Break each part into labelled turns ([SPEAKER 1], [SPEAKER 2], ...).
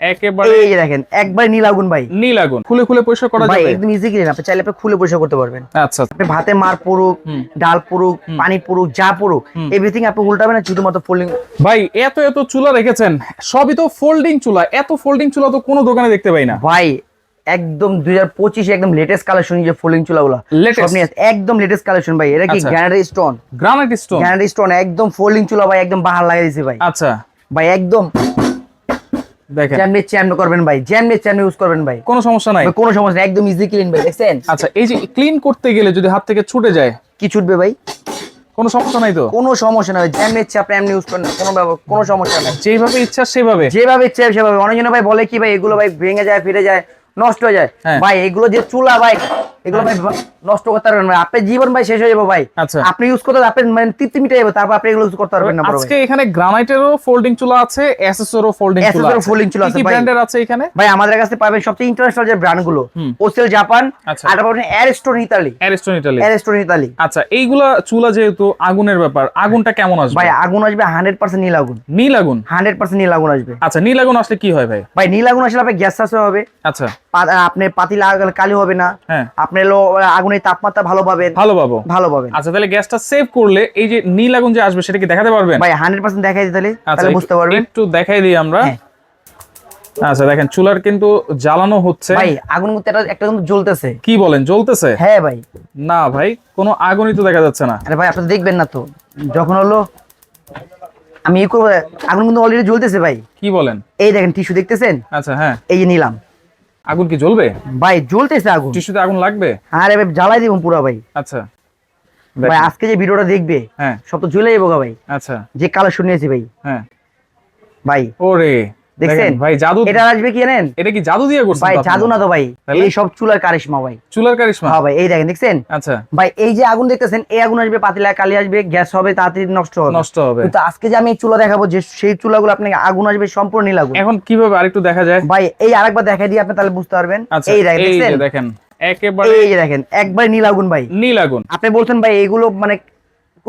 [SPEAKER 1] একেবারে
[SPEAKER 2] এই দেখেন একবার নীল আগুন ভাই।
[SPEAKER 1] নীল আগুন। খুলে খুলে পরিষ্কার করা
[SPEAKER 2] ভাই
[SPEAKER 1] যাবে।
[SPEAKER 2] একদম ইজি ক্লিন আপনি চাইলে আপনি খুলে পরিষ্কার করতে পারবেন।
[SPEAKER 1] আচ্ছা।
[SPEAKER 2] আপনি ভাতে মার
[SPEAKER 1] হুম।
[SPEAKER 2] ডাল পুরুক পানি পুরুক যা এভরিথিং আপনি উল্টাবেন না শুধুমাত্র ফোল্ডিং
[SPEAKER 1] ভাই এত এত চুলা রেখেছেন সবই তো ফোল্ডিং চুলা এত ফোল্ডিং চুলা তো কোনো দোকানে দেখতে পাই না।
[SPEAKER 2] ভাই একদম দুই হাজার পঁচিশে একদম লেটেস্ট কালেকশন যে ফোল্ডিং চুলাগুলো। নিয়ে আসছে। একদম লেটেস্ট কালেকশন ভাই এটা কি। স্টোন
[SPEAKER 1] গ্রানাইট স্টোন
[SPEAKER 2] একদম ফোল্ডিং চুলা ভাই একদম বাহার লাগিয়ে দিয়েছে ভাই।
[SPEAKER 1] আচ্ছা।
[SPEAKER 2] ভাই একদম জ্যামনি চ্যামনি করবেন ভাই জ্যামনি চ্যামনি ইউজ করবেন ভাই।
[SPEAKER 1] কোনো সমস্যা নাই।
[SPEAKER 2] কোনো সমস্যা নেই একদম ইজি ক্লিন ভাই দেখছেন?
[SPEAKER 1] আচ্ছা এই যে ক্লিন করতে গেলে যদি হাত থেকে ছুটে যায়
[SPEAKER 2] কি ছুটবে ভাই?
[SPEAKER 1] কোনো সমস্যা নাই তো?
[SPEAKER 2] কোনো সমস্যা নাই জ্যামনি ইচ্ছে আপনি এমনি ইউজ করেন কোনো কোনো সমস্যা নাই।
[SPEAKER 1] যেভাবে ইচ্ছা সেভাবে।
[SPEAKER 2] যেভাবে ইচ্ছা সেভাবে অনেকজন ভাই বলে কি ভাই এগুলো ভাই ভেঙে যায় ফিরে যায় নষ্ট হয়ে যায়।
[SPEAKER 1] হ্যাঁ।
[SPEAKER 2] ভাই এগুলো যে চুলা ভাই এগুলো ভাই নষ্ট করতে পারবেন না। আপনার জীবন ভাই শেষ হয়ে যাবে ভাই।
[SPEAKER 1] আচ্ছা।
[SPEAKER 2] আপনি ইউজ করতে আপনি মানে তৃপ্তি মিটে যাবে তারপর আপনি এগুলো ইউজ করতে পারবেন না
[SPEAKER 1] আজকে এখানে গ্রানাইটেরও ফোল্ডিং চুলা আছে এসএসএরও ফোল্ডিং চুলা
[SPEAKER 2] SS এরও
[SPEAKER 1] আছে।
[SPEAKER 2] folding চুলা আছে
[SPEAKER 1] কি
[SPEAKER 2] ভাই।
[SPEAKER 1] ব্র্যান্ডের আছে এখানে?
[SPEAKER 2] ভাই আমাদের কাছে পাবেন সবচেয়ে ইন্টারন্যাশনাল যে
[SPEAKER 1] ব্র্যান্ডগুলো
[SPEAKER 2] ওসেল জাপান
[SPEAKER 1] আচ্ছা।
[SPEAKER 2] আর পাবেন Ariston Italy
[SPEAKER 1] Ariston Italy
[SPEAKER 2] Ariston Italy
[SPEAKER 1] আচ্ছা এইগুলা চুলা যেহেতু আগুনের ব্যাপার আগুনটা কেমন আসবে?
[SPEAKER 2] ভাই আগুন আসবে হান্ড্রেড পার্সেন্ট নীল আগুন।
[SPEAKER 1] নীল আগুন?
[SPEAKER 2] হান্ড্রেড পার্সেন্ট নীল আগুন আসবে।
[SPEAKER 1] আচ্ছা নীল আগুন আসলে কি হয় ভাই?
[SPEAKER 2] ভাই নীল আগুন আসলে আপনার গ্যাস সাশ্রয় হবে।
[SPEAKER 1] আচ্ছা।
[SPEAKER 2] আপনি পাতি লাগালে কালি হবে না।
[SPEAKER 1] হ্যাঁ।
[SPEAKER 2] আপনি আগুনের তাপমাত্রা ভালো পাবেন।
[SPEAKER 1] ভালো পাবো।
[SPEAKER 2] ভালো পাবেন।
[SPEAKER 1] আচ্ছা তাহলে গ্যাসটা সেভ করলে এই যে নীল আগুন যে আসবে সেটা কি দেখাতে পারবেন?
[SPEAKER 2] ভাই হান্ড্রেড পার্সেন্ট দেখাই দিতে তাহলে।
[SPEAKER 1] আচ্ছা
[SPEAKER 2] তাহলে বুঝতে পারবেন।
[SPEAKER 1] একটু দেখাই দিই আমরা।
[SPEAKER 2] হ্যাঁ।
[SPEAKER 1] আচ্ছা দেখেন চুলার কিন্তু জ্বালানো হচ্ছে।
[SPEAKER 2] ভাই আগুন কিন্তু একটা একটা কিন্তু জ্বলতেছে।
[SPEAKER 1] কি বলেন জ্বলতেছে?
[SPEAKER 2] হ্যাঁ ভাই।
[SPEAKER 1] না ভাই কোনো আগুনই তো দেখা যাচ্ছে না।
[SPEAKER 2] আরে ভাই আপনি দেখবেন না তো। যখন হলো আমি ই করব আগুন কিন্তু অলরেডি জ্বলতেছে ভাই।
[SPEAKER 1] কি বলেন?
[SPEAKER 2] এই দেখেন টিস্যু দেখতেছেন?
[SPEAKER 1] আচ্ছা হ্যাঁ।
[SPEAKER 2] এই যে নিলাম।
[SPEAKER 1] আগুন কি জ্বলবে?
[SPEAKER 2] ভাই জ্বলতেছে আগুন।
[SPEAKER 1] টিস্যুতে আগুন লাগবে?
[SPEAKER 2] আরে ভাই জ্বালাই দিব পুরো ভাই।
[SPEAKER 1] আচ্ছা।
[SPEAKER 2] ভাই আজকে যে ভিডিওটা দেখবে
[SPEAKER 1] হ্যাঁ।
[SPEAKER 2] সব তো জ্বলে যাব গা ভাই।
[SPEAKER 1] আচ্ছা।
[SPEAKER 2] যে কালার শুনিয়েছি ভাই।
[SPEAKER 1] হ্যাঁ।
[SPEAKER 2] ভাই।
[SPEAKER 1] ওরে।
[SPEAKER 2] দেখছেন?
[SPEAKER 1] ভাই জাদু
[SPEAKER 2] এটা আসবে কি জানেন?
[SPEAKER 1] এটা কি জাদু দিয়ে করছেন
[SPEAKER 2] ভাই জাদু না তো ভাই এই সব চুলার কারিশমা ভাই।
[SPEAKER 1] চুলার কারিশমা?
[SPEAKER 2] হ্যাঁ ভাই এই দেখেন দেখছেন?
[SPEAKER 1] আচ্ছা।
[SPEAKER 2] ভাই এই যে আগুন দেখতেছেন এই আগুন আসবে পাতিলা কালি আসবে গ্যাস হবে তাড়াতাড়ি নষ্ট হবে।
[SPEAKER 1] নষ্ট হবে।
[SPEAKER 2] কিন্তু আজকে যে আমি চুলা দেখাবো যে সেই চুলাগুলো আপনাকে আগুন আসবে সম্পূর্ণ নীল আগুন।
[SPEAKER 1] এখন কীভাবে আরেকটু দেখা যায়?
[SPEAKER 2] ভাই এই আরেকবার দেখাই দিয়ে আপনি তাহলে বুঝতে পারবেন।
[SPEAKER 1] আচ্ছা
[SPEAKER 2] এই দেখেন
[SPEAKER 1] দেখেন একেবারে
[SPEAKER 2] এই যে দেখেন একবার নীল আগুন ভাই।
[SPEAKER 1] নীল আগুন।
[SPEAKER 2] আপনি বলছেন ভাই এগুলো মানে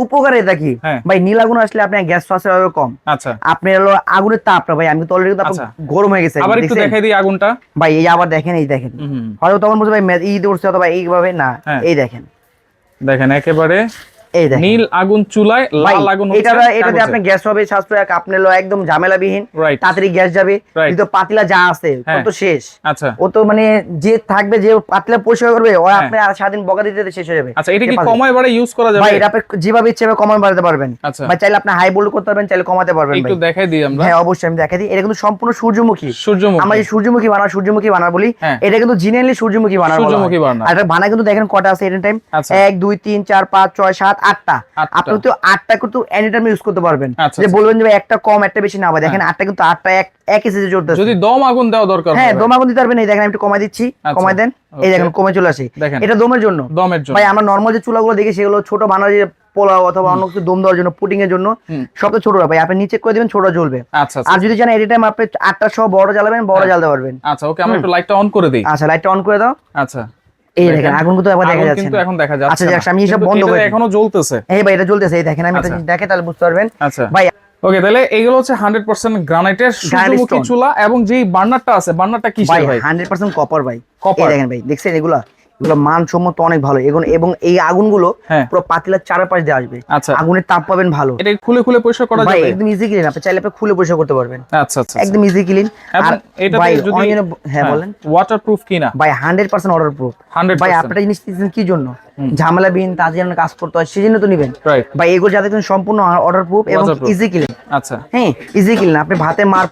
[SPEAKER 2] উপকারে এটা
[SPEAKER 1] কি?
[SPEAKER 2] ভাই নীলাগুন আসলে আপনার গ্যাস ফাসের হবে কম।
[SPEAKER 1] আচ্ছা।
[SPEAKER 2] আপনি হলো আগুনের তাপটা ভাই আমি তো অলরেডি
[SPEAKER 1] তাপ
[SPEAKER 2] গরম হয়ে গেছে
[SPEAKER 1] আবার একটু দেখাই দিই আগুনটা।
[SPEAKER 2] ভাই এই আবার দেখেন এই দেখেন। হয়তো তখন বলছে ভাই ই দৌড়ছে অথবা এইভাবে না
[SPEAKER 1] হ্যাঁ।
[SPEAKER 2] এই দেখেন।
[SPEAKER 1] দেখেন একেবারে নীল আগুন চুলায় লাল আগুন
[SPEAKER 2] এটা এটাতে। আপনার গ্যাস হবে সাশ্রয় আপনি হলো একদম ঝামেলাবিহীন তাড়াতাড়ি গ্যাস যাবে কিন্তু পাতিলা যা আছে ও
[SPEAKER 1] হ্যাঁ।
[SPEAKER 2] তো শেষ
[SPEAKER 1] আচ্ছা
[SPEAKER 2] ও তো মানে যে থাকবে যে পাতলা পরিষ্কার করবে ও
[SPEAKER 1] হ্যাঁ।
[SPEAKER 2] আপনি আর সারাদিন বকা দিতে শেষ হয়ে যাবে
[SPEAKER 1] আচ্ছা এটা কি কমায় বাড়ে ইউজ করা যাবে
[SPEAKER 2] ভাই এটা আপনি যেভাবে ইচ্ছে কমান বাড়াতে পারবেন
[SPEAKER 1] আচ্ছা।
[SPEAKER 2] ভাই চাইলে আপনি হাই বোল্ড করতে পারবেন চাইলে কমাতে পারবেন
[SPEAKER 1] একটু দেখাই দিই আমরা
[SPEAKER 2] হ্যাঁ অবশ্যই আমি দেখাই দিই এটা কিন্তু সম্পূর্ণ সূর্যমুখী
[SPEAKER 1] সূর্যমুখী
[SPEAKER 2] আমরা সূর্যমুখী বানা সূর্যমুখী বানার বলি
[SPEAKER 1] হ্যাঁ।
[SPEAKER 2] এটা কিন্তু জিনিয়ালি সূর্যমুখী হয়।
[SPEAKER 1] সূর্যমুখী বানার।
[SPEAKER 2] আর এটা বানা কিন্তু দেখেন কটা আছে এনি টাইম
[SPEAKER 1] আচ্ছা।
[SPEAKER 2] এক দুই তিন চার পাঁচ ছয় সাত আটটা। আপনি তো আটটা কিন্তু ইউজ করতে পারবেন।
[SPEAKER 1] আচ্ছা,
[SPEAKER 2] যে
[SPEAKER 1] আচ্ছা।
[SPEAKER 2] বলবেন যে একটা কম একটা বেশি না দেখেন আটটা কিন্তু আটটা এক
[SPEAKER 1] যদি দম আগুন দেওয়া দরকার
[SPEAKER 2] হ্যাঁ
[SPEAKER 1] হয়
[SPEAKER 2] দমাগুন দিতে পারবেন। এই দেখেন আমি একটু কমাই দিচ্ছি।
[SPEAKER 1] আচ্ছা।
[SPEAKER 2] কমাই দেন। এই দেখেন কমে চলে আসে। এটা দমের জন্য।
[SPEAKER 1] দমের জন্য।
[SPEAKER 2] ভাই আমরা নর্মাল যে চুলাগুলো দেখি সেগুলো ছোট বানার যে পোলাও অথবা অন্য কিছু দম দেওয়ার জন্য পুটিং এর জন্য
[SPEAKER 1] হুম।
[SPEAKER 2] সব তো ছোটরা। ভাই আপনি নিচে করে দিবেন ছোট জ্বলবে। আর যদি জানেন এনি টাইম আপনি আটটা সহ বড় জ্বালাবেন বড়
[SPEAKER 1] হ্যাঁ।
[SPEAKER 2] জ্বালতে পারবেন।
[SPEAKER 1] আচ্ছা ওকে আমরা একটু লাইটটা অন করে দিই।
[SPEAKER 2] আচ্ছা লাইটটা অন করে দাও।
[SPEAKER 1] আচ্ছা।
[SPEAKER 2] এই
[SPEAKER 1] দেখেন।
[SPEAKER 2] দেখেন আগুন কিন্তু একবার দেখা যাচ্ছে
[SPEAKER 1] কিন্তু
[SPEAKER 2] না।
[SPEAKER 1] এখন দেখা যাচ্ছে
[SPEAKER 2] আচ্ছা যাক, আমি এসব বন্ধ করে
[SPEAKER 1] এখনও জ্বলতেছে।
[SPEAKER 2] এই ভাই এটা জ্বলতেছে এই দেখেন আমি এটা
[SPEAKER 1] আচ্ছা।
[SPEAKER 2] দেখে তাহলে বুঝতে পারবেন।
[SPEAKER 1] আচ্ছা।
[SPEAKER 2] ভাই
[SPEAKER 1] ওকে তাহলে এগুলো হচ্ছে হান্ড্রেড পার্সেন্ট গ্রানাইটের সূর্যমুখী। চুলা এবং যেই বার্নারটা আছে বার্নারটা
[SPEAKER 2] ভাই
[SPEAKER 1] ভাই?
[SPEAKER 2] হান্ড্রেড পার্সেন্ট কপার ভাই। কপার দেখেন ভাই দেখছেন এগুলা? এগুলো মানসম্মত অনেক ভালো। এবং এবং এই আগুনগুলো
[SPEAKER 1] হ্যাঁ।
[SPEAKER 2] পুরো পাতিলার চারপাশ দিয়ে আসবে।
[SPEAKER 1] আচ্ছা।
[SPEAKER 2] আগুনের তাপ পাবেন ভালো।
[SPEAKER 1] এটা খুলে খুলে পরিষ্কার করা যাবে?
[SPEAKER 2] একদম ইজি ক্লিন আপনি চাইলে আপনি খুলে পরিষ্কার করতে পারবেন।
[SPEAKER 1] আচ্ছা আচ্ছা
[SPEAKER 2] একদম ইজি ক্লিন আর ভাই
[SPEAKER 1] যদি
[SPEAKER 2] হ্যাঁ বলেন।
[SPEAKER 1] ওয়াটারপ্রুফ কিনা?
[SPEAKER 2] ভাই হান্ড্রেড পার্সেন্ট অর্ডার প্রুফ
[SPEAKER 1] 100%
[SPEAKER 2] ভাই আপনারা জিনিস দিচ্ছেন কি জন্য? ঝামেলাবিহীন তার জন্য কাজ করতে হয় সেই জন্য তো নিবেন। ভাই এগুলো যাতে সম্পূর্ণ অর্ডার প্রুফ এবং ইজি ক্লিন
[SPEAKER 1] আচ্ছা।
[SPEAKER 2] হ্যাঁ ইজি ক্লিন আপনি ভাতে মার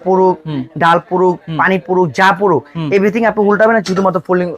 [SPEAKER 1] হুম।
[SPEAKER 2] ডাল পুরুক পানি পুরুক যা পুরুক এভরিথিং আপনি উল্টাবেন না শুধুমাত্র ফোল্ডিং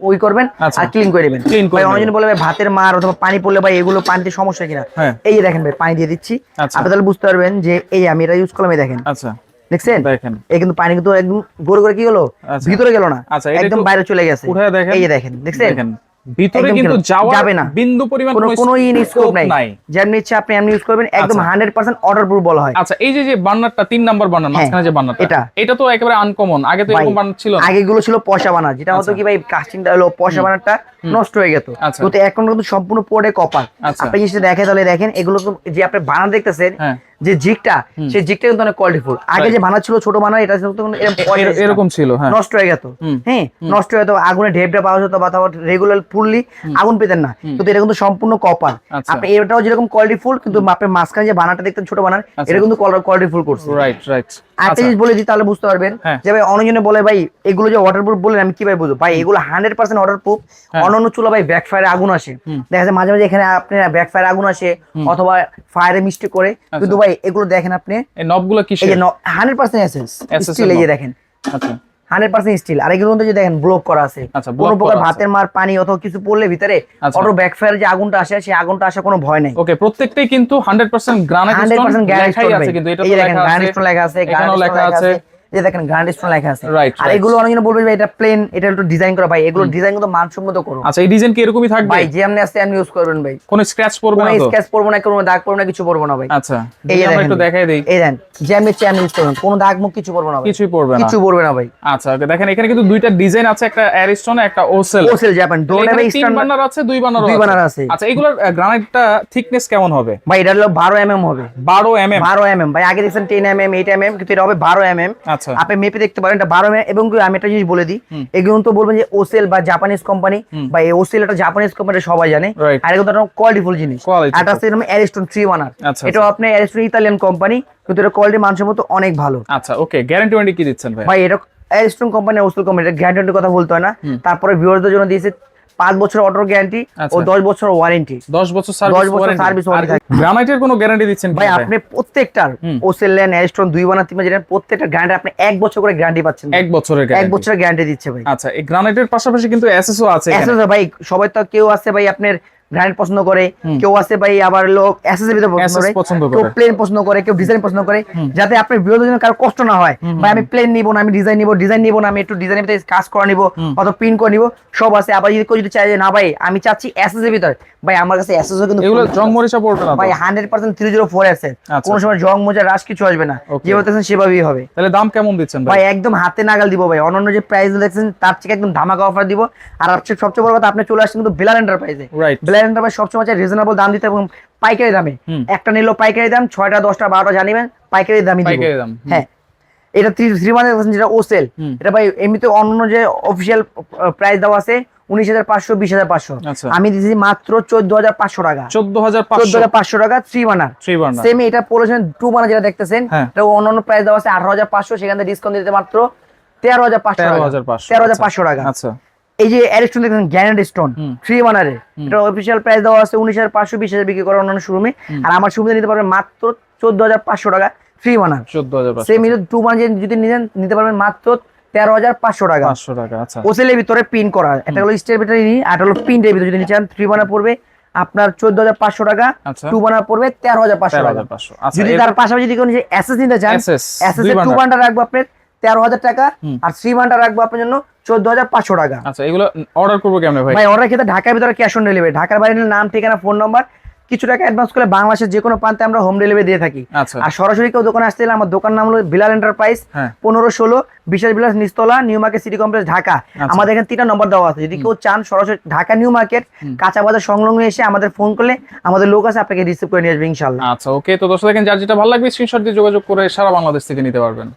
[SPEAKER 2] ওই করবেন
[SPEAKER 1] আচ্ছা।
[SPEAKER 2] আর ক্লিন করে দেবেন ভাই অনেকজন বলে ভাই ভাতের মার অথবা পানি পড়লে ভাই এগুলো পানিতে সমস্যা কিনা?
[SPEAKER 1] হ্যাঁ।
[SPEAKER 2] এই যে দেখেন ভাই পানি দিয়ে দিচ্ছি।
[SPEAKER 1] আচ্ছা।
[SPEAKER 2] আপনি তাহলে বুঝতে পারবেন যে এই আমি এটা ইউজ করলাম এই দেখেন।
[SPEAKER 1] আচ্ছা।
[SPEAKER 2] দেখছেন? এই কিন্তু পানি কিন্তু একদম গড়ে গড়ে কি হলো?
[SPEAKER 1] আচ্ছা।
[SPEAKER 2] ভিতরে গেল না।
[SPEAKER 1] আচ্ছা,
[SPEAKER 2] একদম বাইরে চলে গেছে।
[SPEAKER 1] দেখেন।
[SPEAKER 2] এই যে দেখেন দেখছেন?
[SPEAKER 1] দেখেন। ভিতরে কিন্তু
[SPEAKER 2] কেন- যাবে না।
[SPEAKER 1] বিন্দু পরিমাণ
[SPEAKER 2] কোনো কোনো ইন স্কোপ নাই যেমনি ইচ্ছা আপনি এমনি ইউজ করবেন একদম
[SPEAKER 1] আচ্ছা।
[SPEAKER 2] হান্ড্রেড পার্সেন্ট অর্ডার প্রুফ বলা হয়
[SPEAKER 1] আচ্ছা এই যে যে বার্নারটা তিন নাম্বার বার্নার
[SPEAKER 2] হ্যাঁ,
[SPEAKER 1] মাঝখানে যে বার্নারটা
[SPEAKER 2] এটা।
[SPEAKER 1] এটা তো একেবারে আনকমন আগে তো
[SPEAKER 2] ভাই,
[SPEAKER 1] এরকম বার্নার ছিল না
[SPEAKER 2] আগে গুলো ছিল পয়সা বানার যেটা হতো
[SPEAKER 1] আচ্ছা।
[SPEAKER 2] কি ভাই কাস্টিংটা হলো পয়সা বানারটা নষ্ট হয়ে গেত
[SPEAKER 1] আচ্ছা।
[SPEAKER 2] এখন কিন্তু সম্পূর্ণ পোড়ে কপার। আপনি দেখে তাহলে দেখেন এগুলো তো যে আপনি বানার দেখতেছেন
[SPEAKER 1] হ্যাঁ
[SPEAKER 2] যে জিগটা সেই জিগটা কিন্তু অনেক কোয়ালিটিফুল আগে যে বানা ছিল ছোট বানা এটা এরকম ছিল।
[SPEAKER 1] হ্যাঁ।
[SPEAKER 2] নষ্ট হয়ে গেত। হ্যাঁ নষ্ট হয়ে যেত আগুনে ঢেপটা পাওয়া যেত বা তারপর রেগুলার ফুললি আগুন পেতেন না। কিন্তু এটা কিন্তু সম্পূর্ণ কপার
[SPEAKER 1] আচ্ছা।
[SPEAKER 2] আপনি এটাও যেরকম কোয়ালিটি ফুল কিন্তু আপনার মাঝখানে যে বানাটা দেখতেন ছোট বানার
[SPEAKER 1] আচ্ছা।
[SPEAKER 2] এটা কিন্তু কোয়ালিটি ফুল করছে।
[SPEAKER 1] রাইট রাইট
[SPEAKER 2] একটা জিনিস বলে দিই তাহলে বুঝতে পারবেন
[SPEAKER 1] হ্যাঁ।
[SPEAKER 2] যে ভাই অনেকজনে বলে ভাই এগুলো যে ওয়াটারপ্রুফ বলেন আমি কীভাবে বুঝব? ভাই এগুলো হান্ড্রেড পার্সেন্ট ওয়াটারপ্রুফ। অন্যান্য চুলা ভাই ব্যাক ফায়ারে আগুন আসে। দেখা যায় মাঝে মাঝে এখানে আপনার ব্যাক ফায়ারে আগুন আসে অথবা ফায়ারে মিস্টেক করে।
[SPEAKER 1] আচ্ছা।
[SPEAKER 2] কিন্তু ভাই এগুলো দেখেন আপনি।
[SPEAKER 1] এই নবগুলো
[SPEAKER 2] এই যে hundred percent essence
[SPEAKER 1] SS
[SPEAKER 2] steel এই যে দেখেন।
[SPEAKER 1] আচ্ছা।
[SPEAKER 2] হান্ড্রেড পার্সেন্ট স্টিল আর এগুলো যদি দেখেন ব্লক করা আছে
[SPEAKER 1] আচ্ছা,
[SPEAKER 2] কোনো প্রকার ভাতের মার পানি অথবা কিছু পড়লে ভিতরে
[SPEAKER 1] আচ্ছা।
[SPEAKER 2] অটো ব্যাক ফায়ার যে আগুনটা আসে সেই আগুনটা আসে কোনো ভয় নাই।
[SPEAKER 1] ওকে প্রত্যেকটাই কিন্তু 100% গ্রানাইট
[SPEAKER 2] হান্ড্রেড
[SPEAKER 1] স্টোন
[SPEAKER 2] পার্সেন্ট
[SPEAKER 1] লেখাই আছে কিন্তু এটা
[SPEAKER 2] এই
[SPEAKER 1] তো লেখা আছে
[SPEAKER 2] স্টোন লেখা আছে। যে দেখেন গ্রান্ড স্টোন লেখা আছে। আর এগুলো অনেকজন বলবে ভাই এটা প্লেন এটা একটু ডিজাইন করা। ভাই এগুলো ডিজাইন কিন্তু মানসম্মত করো
[SPEAKER 1] আচ্ছা এই ডিজাইন কি এরকমই থাকবে?
[SPEAKER 2] ভাই যে আপনি আসতে আপনি ইউজ করবেন ভাই।
[SPEAKER 1] কোনো স্ক্র্যাচ পড়বে না তো?
[SPEAKER 2] স্কেচ পড়ব না কোনো দাগ পড়ব না কিছু পড়ব না ভাই।
[SPEAKER 1] আচ্ছা
[SPEAKER 2] এই
[SPEAKER 1] আমরা একটু দেখাই দেই।
[SPEAKER 2] এই দেন যে আপনি চেয়ার ইউজ করবেন। কোনো দাগ মুখ কিছু পড়ব না ভাই।
[SPEAKER 1] কিছুই পড়বে না।
[SPEAKER 2] কিছু পড়বে না ভাই।
[SPEAKER 1] আচ্ছা ওকে দেখেন এখানে কিন্তু দুইটা ডিজাইন আছে একটা অ্যারিস্টন একটা ওসেল
[SPEAKER 2] ওসেল জাপান
[SPEAKER 1] এখানে
[SPEAKER 2] ভাই
[SPEAKER 1] তিন
[SPEAKER 2] স্ট্যান্ড
[SPEAKER 1] আছে দুই বার্নার
[SPEAKER 2] দুই বার্নার আছে।
[SPEAKER 1] আচ্ছা এগুলোর গ্রানাইটটা থিকনেস কেমন হবে?
[SPEAKER 2] ভাই এটা হলো বারো এমএম হবে।
[SPEAKER 1] 12 এমএম
[SPEAKER 2] বারো এমএম ভাই আগে দেখছেন টেন এমএম এইট এমএম কিন্তু এটা হবে বারো এমএম
[SPEAKER 1] আচ্ছা।
[SPEAKER 2] আপনি মেপে দেখতে পারেন এটা বারো এবং আমি একটা জিনিস বলে দিই এগুলো তো বলবেন যে ওসেল বা জাপানিজ কোম্পানি বা এই ওসেল একটা জাপানিজ কোম্পানি সবাই জানে। আর এগুলো একটা কোয়ালিটিফুল জিনিস। আছে এরকম অ্যারিস্টন থ্রি ওয়ানার
[SPEAKER 1] আচ্ছা,
[SPEAKER 2] এটাও আপনি অ্যারিস্টন ইতালিয়ান কোম্পানি কিন্তু এটা কোয়ালিটি মানুষের মানসম্মত অনেক ভালো।
[SPEAKER 1] আচ্ছা ওকে গ্যারান্টি ওয়ারেন্টি কি দিচ্ছেন ভাই?
[SPEAKER 2] ভাই এটা অ্যারিস্টন কোম্পানি ওসেল কোম্পানি এটা গ্যারান্টি কথা বলতে হয় না। তারপরে ভিউয়ারদের জন্য দিয়েছে পাঁচ বছর অটো গ্যারান্টি ও
[SPEAKER 1] আচ্ছা।
[SPEAKER 2] দশ বছর ওয়ারেন্টি
[SPEAKER 1] 10 বছর
[SPEAKER 2] দশ বছর সার্ভিস
[SPEAKER 1] গ্রানাইটের কোনো গ্যারান্টি দিচ্ছেন
[SPEAKER 2] ভাই আপনি প্রত্যেকটার ওসেল লেন অ্যারিস্টন দুই বানা তিন যেটা প্রত্যেকটা গ্যারান্টি আপনি এক বছর করে গ্যারান্টি পাচ্ছেন
[SPEAKER 1] এক বছরের
[SPEAKER 2] এক বছরের গ্যারান্টি দিচ্ছে ভাই।
[SPEAKER 1] আচ্ছা এই গ্রানাইটের পাশাপাশি কিন্তু এসএসও আছে এসএসও
[SPEAKER 2] এসএস ভাই সবাই তো কেউ আছে ভাই আপনার গ্রানাইট পছন্দ করে কেউ আছে ভাই আবার লোক ভিতরে পছন্দ করে কেউ প্লেন পছন্দ করে কেউ ডিজাইন পছন্দ করে যাতে আপনার বিরোধী জন্য কারও কষ্ট না হয়। ভাই আমি প্লেন নিব না আমি ডিজাইন নিব ডিজাইন নিব না আমি একটু ডিজাইনের ভিতরে কাজ করা নিব অথবা প্রিন্ট করে নিব সব আছে। আবার যদি কেউ যদি চাই যে না ভাই আমি চাচ্ছি এর ভিতরে। ভাই আমার কাছে এসএস কিন্তু
[SPEAKER 1] এগুলো জং মরিচা পড়বে না
[SPEAKER 2] ভাই hundred percent three zero four আছে
[SPEAKER 1] আচ্ছা।
[SPEAKER 2] কোনো সময় জং মোজা রাশ কিছু আসবে না।
[SPEAKER 1] Okay.
[SPEAKER 2] যেভাবে সেভাবেই হবে।
[SPEAKER 1] তাহলে দাম কেমন দিচ্ছেন ভাই?
[SPEAKER 2] ভাই একদম হাতে নাগাল দিব ভাই। অন্যান্য যে প্রাইস দেখছেন তার থেকে একদম ধামাকা অফার দিব। আর সবচেয়ে সবচেয়ে বড় কথা আপনি চলে আসছেন কিন্তু বেলাল এন্টারপ্রাইজে
[SPEAKER 1] রাইট
[SPEAKER 2] বেলাল এন্টারপ্রাইজ সবসময় রিজনেবল দাম দিতে এবং পাইকারি দামে। একটা নিলো পাইকারি দাম ছয়টা দশটা বারোটা জানিবেন পাইকারি দামই
[SPEAKER 1] পাইকারি দাম,
[SPEAKER 2] হ্যাঁ। এটা থ্রি থ্রি মানে যেটা ওসেল। এটা ভাই এমনিতে অন্য যে অফিসিয়াল প্রাইস দেওয়া আছে উনিশ হাজার পাঁচশো বিশ হাজার পাঁচশো।
[SPEAKER 1] আচ্ছা।
[SPEAKER 2] আমি দিয়েছি মাত্র চোদ্দ হাজার পাঁচশো টাকা। চোদ্দ
[SPEAKER 1] 14500
[SPEAKER 2] হাজার পাঁচশো টাকা থ্রি বানার
[SPEAKER 1] থ্রি
[SPEAKER 2] সেম এটা পড়েছেন টু বানা যেটা দেখতেছেন
[SPEAKER 1] হ্যাঁ।
[SPEAKER 2] এটা অন্যান্য প্রাইস দেওয়া আছে আঠারো হাজার পাঁচশো সেখান থেকে ডিসকাউন্ট দিতে মাত্র তেরো হাজার পাঁচশো টাকা। তেরো হাজার পাঁচশো টাকা।
[SPEAKER 1] আচ্ছা।
[SPEAKER 2] এই যে অ্যারিস্টন দেখেন গ্যানেড স্টোন থ্রি বানারে এটা অফিসিয়াল প্রাইস দেওয়া আছে উনিশ হাজার পাঁচশো বিশ হাজার বিক্রি করে অন্যান্য শোরুমে আর আমার শোরুমে নিতে পারবেন মাত্র চোদ্দ হাজার পাঁচশো টাকা থ্রি বানার
[SPEAKER 1] 14500
[SPEAKER 2] সেম এটা টু বানা যদি নিতেন নিতে পারবেন মাত্র তেরো হাজার পাঁচশো টাকা।
[SPEAKER 1] 500 টাকা আচ্ছা।
[SPEAKER 2] ওসেলের ভিতরে পিন করা। একটা হলো স্টের ভিতরে নিই আর হলো পিনের ভিতরে যদি নিতে চান থ্রি বানা পড়বে আপনার চোদ্দ হাজার পাঁচশো টাকা
[SPEAKER 1] আচ্ছা।
[SPEAKER 2] টু বানা পড়বে তেরো হাজার পাঁচশো টাকা।
[SPEAKER 1] 13500 আচ্ছা
[SPEAKER 2] যদি তার পাশাপাশি যদি কোনো এসএস নিতে চান এসএস এর টু।
[SPEAKER 1] বান্ডার
[SPEAKER 2] রাখব আপনার তেরো হাজার টাকা আর থ্রি বান্ডার রাখব আপনার জন্য চোদ্দ হাজার পাঁচশো টাকা।
[SPEAKER 1] আচ্ছা এগুলো অর্ডার করব কেমনে ভাই?
[SPEAKER 2] ভাই অর্ডার ক্ষেত্রে ঢাকার ভিতরে ক্যাশ অন ডেলিভারি ঢাকার বাইরে নাম ঠিকানা ফোন নাম্বার কিছু টাকা অ্যাডভান্স বাংলাদেশের যে কোনো প্রান্তে আমরা হোম ডেলিভারি দিয়ে থাকি।
[SPEAKER 1] আচ্ছা।
[SPEAKER 2] আর সরাসরি কেউ দোকানে আসতে আমার দোকান নাম হলো বিলাল এন্টারপ্রাইজ
[SPEAKER 1] হ্যাঁ।
[SPEAKER 2] পনেরো ষোলো বিশাল বিলাস নিস্তলা new market city complex Dhaka.
[SPEAKER 1] আচ্ছা।
[SPEAKER 2] আমাদের এখানে তিনটা নম্বর দেওয়া আছে। যদি কেউ চান সরাসরি ঢাকা নিউ মার্কেট কাঁচা বাজার সংলগ্ন এসে আমাদের ফোন করলে আমাদের লোক আছে আপনাকে রিসিভ করে নিয়ে আসবে ইনশাল্লাহ
[SPEAKER 1] আচ্ছা ওকে তো দর্শক দেখেন যার যেটা ভালো লাগবে স্ক্রিনশট দিয়ে যোগাযোগ করে সারা বাংলাদেশ থেকে নিতে পারবেন।